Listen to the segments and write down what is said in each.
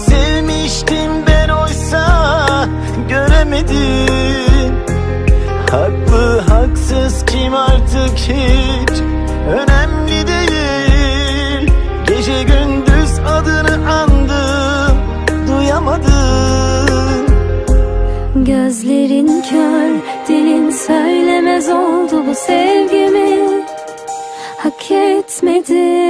sevmiştim ben oysa Göremedim. Haklı haksız kim artık hiç? Önemli değil. Gece gündüz adını andım Duyamadım. Gözlerin kör, dilin söylemez oldu bu sevgimi. Hak etmedin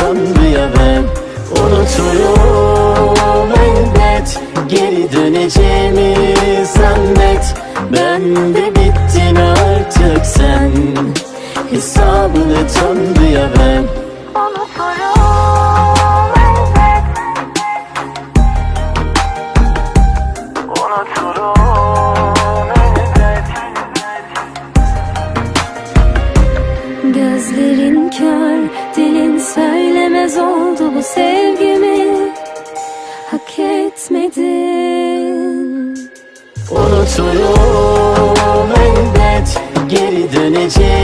Tanrı'ya ver Unuturum elbet Geri döneceğimi zannet Ben de bittin artık sen. Hesabını Tanrı'ya ver Unuturum bu sevgimi Hak etmedin. Unuturum elbet Geri döneceğimi